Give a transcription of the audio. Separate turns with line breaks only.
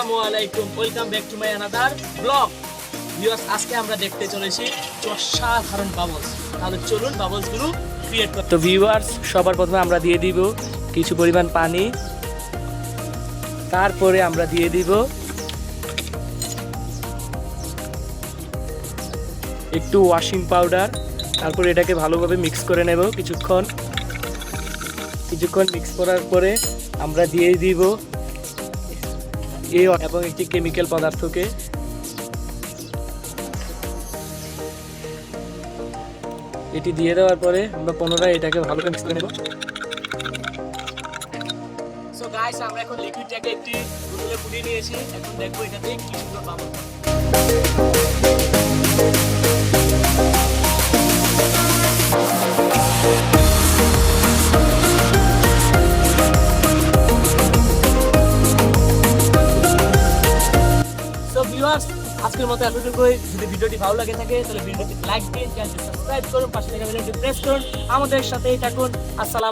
Welcome back to my blog viewers আজকে আমরা দেখতে চলেছি অসাধারণ বাবলস তাহলে চলুন বাবলসগুলো ক্রিয়েট করতে
তো ভিউয়ার্স সবার প্রথমে আমরা দিয়ে দিব কিছু পরিমাণ পানি। তারপরে আমরা দিয়ে দিব একটু ওয়াশিং পাউডার তারপরে এটাকে ভালোভাবে মিক্স করে নেব কিছুক্ষণ। কিছুক্ষণ মিক্স করার পরে আমরা দিয়ে দিব এ এবং একটি কেমিক্যাল পদার্থকে এটি দিয়ে দেওয়ার পরে আমরা পুনরায় এটাকে ভালো করে মিক্স করে নেব
আমরা এখন লিকুইডটাকে একটি বোতলে ফুটিয়ে নিয়েছি। এখন দেখব এটাতে কি সুন্দর বাবল ভিউয়ার্স, আজকের মতো এতটুকুই। যদি ভিডিওটি ভালো লাগে থাকে, তাহলে ভিডিওটি লাইক দিন চ্যানেলটি সাবস্ক্রাইব করুন, পাশে থাকা বেলটি প্রেস করুন। আমাদের সাথেই থাকুন। আসসালাম